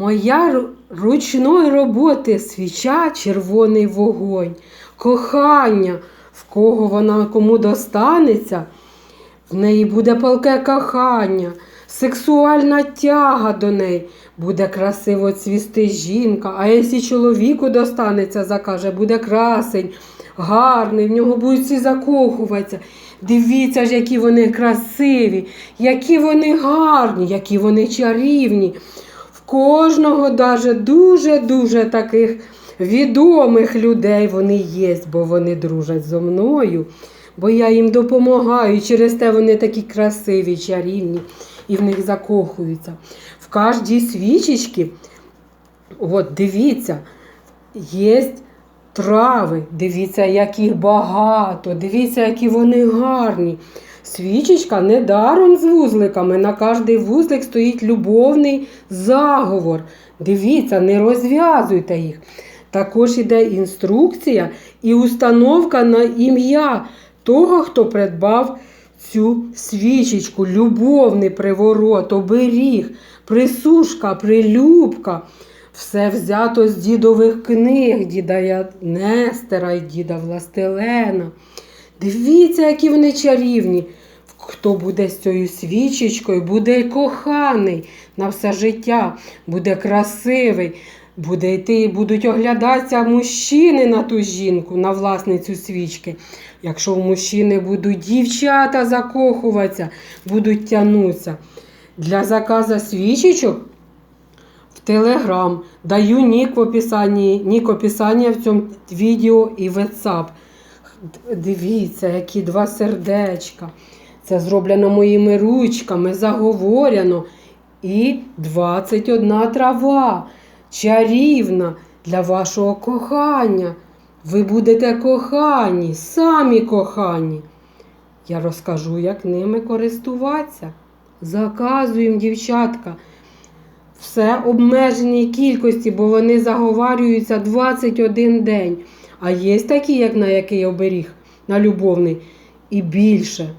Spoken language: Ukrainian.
Моя ручної роботи свіча червоний вогонь, кохання, в кого вона кому достанеться, в неї буде палке кохання, сексуальна тяга до неї, буде красиво цвісти жінка, а якщо чоловіку достанеться, закаже, буде красень, гарний, в нього будуть всі закохуватися. Дивіться ж, які вони красиві, які вони гарні, які вони чарівні. Кожного даже дуже-дуже таких відомих людей вони є, бо вони дружать зо мною, бо я їм допомагаю. Через те вони такі красиві, чарівні, і в них закохуються. В кожній свічечці, от дивіться, є трави, дивіться, як їх багато, дивіться, які вони гарні. Свічечка недаром з вузликами. На кожний вузлик стоїть любовний заговор. Дивіться, не розв'язуйте їх. Також іде інструкція і установка на ім'я того, хто придбав цю свічечку. Любовний приворот, оберіг, присушка, прилюбка. Все взято з дідових книг, діда Нестера і діда Властелена. Дивіться, які вони чарівні. Хто буде з цією свічечкою, буде коханий на все життя, буде красивий, буде йти, будуть оглядатися мужчини на ту жінку, на власницю свічки. Якщо у мужчини будуть дівчата закохуватися, будуть тягнутися. Для заказу свічечок в Телеграм. Даю нік в описанні, нік описання в цьому відео і в WhatsApp. Дивіться, які два сердечка. Це зроблено моїми ручками, заговорено. І 21 трава. Чарівна для вашого кохання. Ви будете кохані, самі кохані. Я розкажу, як ними користуватися. Заказуємо, дівчатка все обмеженій кількості, бо вони заговарюються 21 день. А є такі, як на який оберіг, на любовний, і більше.